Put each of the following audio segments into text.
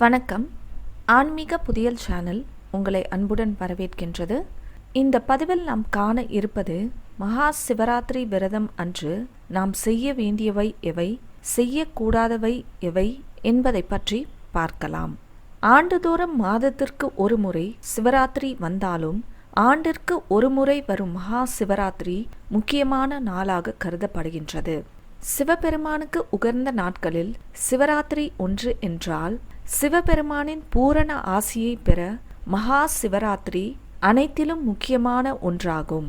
வணக்கம். ஆன்மீக புதியல் சேனல் உங்களை அன்புடன் வரவேற்கின்றது. இந்த பதிவில் நாம் காண இருப்பது மகா சிவராத்திரி விரதம் அன்று நாம் செய்ய வேண்டியவை எவை செய்யக்கூடாதவை எவை என்பதை பற்றி பார்க்கலாம். ஆண்டுதோறும் மாதத்திற்கு ஒரு முறை சிவராத்திரி வந்தாலும் ஆண்டிற்கு ஒரு முறை வரும் மகா சிவராத்திரி முக்கியமான நாளாக கருதப்படுகின்றது. சிவபெருமானுக்கு உகர்ந்த நாட்களில் சிவராத்திரி ஒன்று என்றால் சிவபெருமானின் பூரண ஆசியை பெற மகா சிவராத்திரி அனைத்திலும் முக்கியமான ஒன்றாகும்.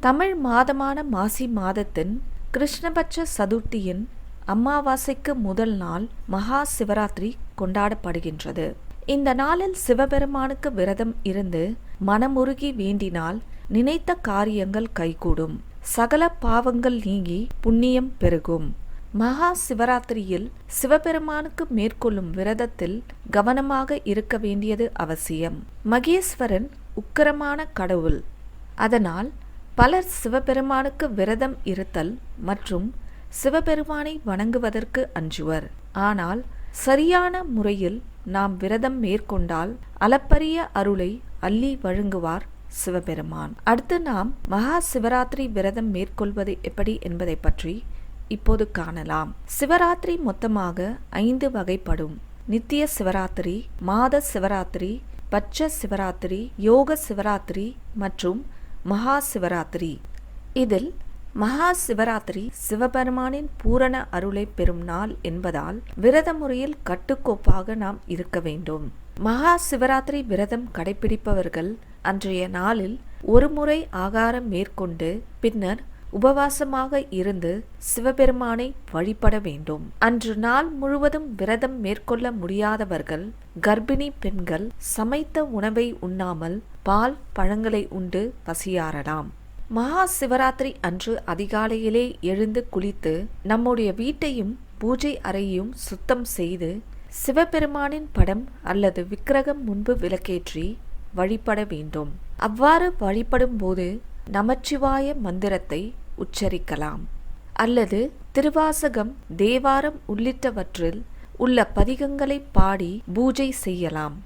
தமிழ் மாதமான மாசி மாதத்தின் கிருஷ்ணபட்ச சதுர்த்தியின் அமாவாசைக்கு முதல் நாள் மகா சிவராத்திரி கொண்டாடப்படுகின்றது. இந்த நாளில் சிவபெருமானுக்கு விரதம் இருந்து மனமுருகி வேண்டினால் நினைத்த காரியங்கள் கைகூடும். சகல பாவங்கள் நீங்கி புண்ணியம் பெருகும். மகா சிவராத்திரியில் சிவபெருமானுக்கு மேற்கொள்ளும் விரதத்தில் கவனமாக இருக்க வேண்டியது அவசியம். மகேஸ்வரன் உக்கிரமான கடவுள். அதனால் பலர் சிவபெருமானுக்கு விரதம் இருத்தல் மற்றும் சிவபெருமானை வணங்குவதற்கு அஞ்சுவர். ஆனால் சரியான முறையில் நாம் விரதம் மேற்கொண்டால் அளப்பரிய அருளை அள்ளி வழங்குவார் சிவபெருமான். அடுத்து நாம் மகா சிவராத்திரி விரதம் மேற்கொள்வது எப்படி என்பதை பற்றி இப்போது காணலாம். சிவராத்திரி மொத்தமாக ஐந்து வகைப்படும். நித்திய சிவராத்திரி மாத சிவராத்திரி பட்ச சிவராத்திரி யோக சிவராத்திரி மற்றும் மகா சிவராத்திரி. இதில் மகா சிவராத்திரி சிவபெருமானின் பூரண அருளை பெறும் நாள் என்பதால் விரத முறையில் கட்டுக்கோப்பாக நாம் இருக்க வேண்டும். மகா சிவராத்திரி விரதம் கடைபிடிப்பவர்கள் அன்றைய நாளில் ஒரு முறை ஆகாரம் மேற்கொண்டு பின்னர் உபவாசமாக இருந்து சிவபெருமானை வழிபட வேண்டும். அன்று நாள் முழுவதும் விரதம் மேற்கொள்ள முடியாதவர்கள் கர்ப்பிணி பெண்கள் சமைத்த உணவை உண்ணாமல் பால் பழங்களை உண்டு பசியாறலாம். மகா சிவராத்திரி அன்று அதிகாலையிலே எழுந்து குளித்து நம்முடைய வீட்டையும் பூஜை அறையையும் சுத்தம் செய்து சிவபெருமானின் படம் அல்லது விக்கிரகம் முன்பு விளக்கேற்றி வழிபட வேண்டும். அவ்வாறு வழிபடும் போது நமச்சிவாய மந்திரத்தை உச்சரிக்கலாம். அல்லது திருவாசகம் தேவாரம் உள்ளிட்டவற்றில் உள்ள பதிகங்களை பாடி பூஜை செய்யலாம்.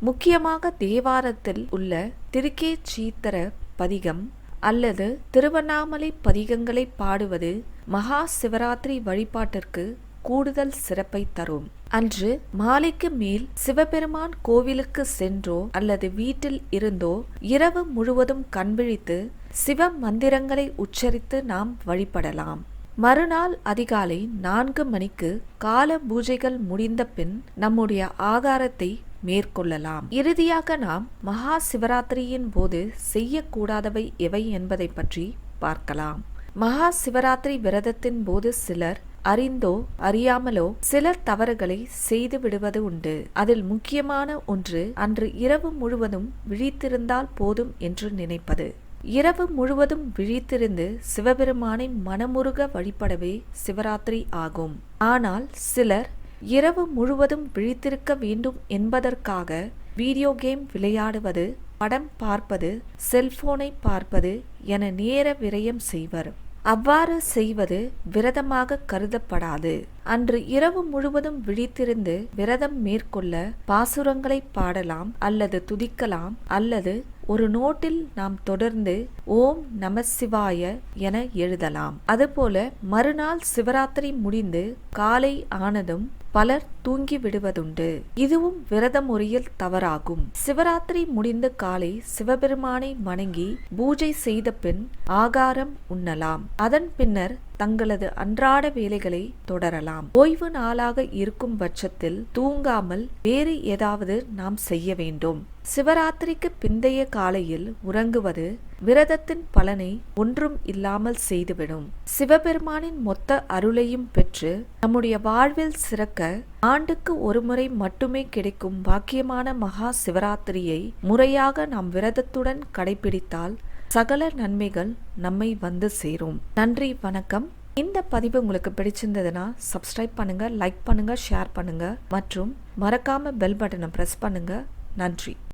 முக்கியமாக தேவாரத்தில் உள்ள திருக்கே சீத்தர பதிகம் அல்லது திருவண்ணாமலை பதிகங்களை பாடுவது மகா சிவராத்திரி வழிபாட்டிற்கு கூடுதல் சிறப்பை தரும். அன்று மாலைக்கு மேல் சிவபெருமான் கோவிலுக்கு சென்றோ அல்லது வீட்டில் இருந்தோ இரவு முழுவதும் கண்விழித்து சிவ மந்திரங்களை உச்சரித்து நாம் வழிபடலாம். மறுநாள் அதிகாலை நான்கு மணிக்கு கால பூஜைகள் முடிந்த பின் நம்முடைய ஆகாரத்தை மேற்கொள்ளலாம். இறுதியாக நாம் மகா சிவராத்திரியின் போது செய்யக்கூடாதவை எவை என்பதை பற்றி பார்க்கலாம். மகா சிவராத்திரி விரதத்தின் போது சிலர் அறிந்தோ அறியாமலோ சிலர் தவறுகளை செய்து விடுவது உண்டு. அதில் முக்கியமான ஒன்று அன்று இரவு முழுவதும் விழித்திருந்தால் போதும் என்று நினைப்பது. இரவு முழுவதும் விழித்திருந்து சிவபெருமானை மனமுருக வழிபடவே சிவராத்திரி ஆகும். ஆனால் சிலர் இரவு முழுவதும் விழித்திருக்க வேண்டும் என்பதற்காக வீடியோ கேம் விளையாடுவது படம் பார்ப்பது செல்போனை பார்ப்பது என நேர விரயம் செய்வர். அவ்வாறு செய்வது விரதமாக கருதப்படாது. அன்று இரவு முழுவதும் விழித்திருந்து விரதம் மேற்கொள்ள பாசுரங்களை பாடலாம் அல்லது துதிக்கலாம் அல்லது ஒரு நோட்டில் நாம் தொடர்ந்து ஓம் நம சிவாய என எழுதலாம். அதுபோல மறுநாள் சிவராத்திரி முடிந்து காலை ஆனதும் பலர் தூங்கி விடுவதுண்டு. இதுவும் விரத முறையில் தவறாகும். சிவராத்திரி முடிந்து காலை சிவபெருமானை வணங்கி பூஜை செய்த பின் ஆகாரம் உண்ணலாம். அதன் பின்னர் தங்களது அன்றாட வேலைகளை தொடரலாம். ஓய்வு நாளாக இருக்கும் பட்சத்தில் தூங்காமல் வேறு ஏதாவது நாம் செய்ய வேண்டும். சிவராத்திரிக்கு பிந்தைய காலையில் உறங்குவது விரதத்தின் பலனை ஒன்றும் இல்லாமல் செய்துவிடும். சிவபெருமானின் மொத்த அருளையும் பெற்று நம்முடைய வாழ்வில் சிறக்க ஆண்டுக்கு ஒருமுறை மட்டுமே கிடைக்கும் பாக்கியமான மகா சிவராத்திரியை முறையாக நாம் விரதத்துடன் கடைபிடித்தால் சகல நன்மைகள் நம்மை வந்து சேரும். நன்றி வணக்கம். இந்த பதிவு உங்களுக்கு பிடிச்சிருந்ததுன்னா சப்ஸ்கிரைப் பண்ணுங்க லைக் பண்ணுங்க ஷேர் பண்ணுங்க மற்றும் மறக்காம பெல் பட்டனை பிரஸ் பண்ணுங்க. நன்றி.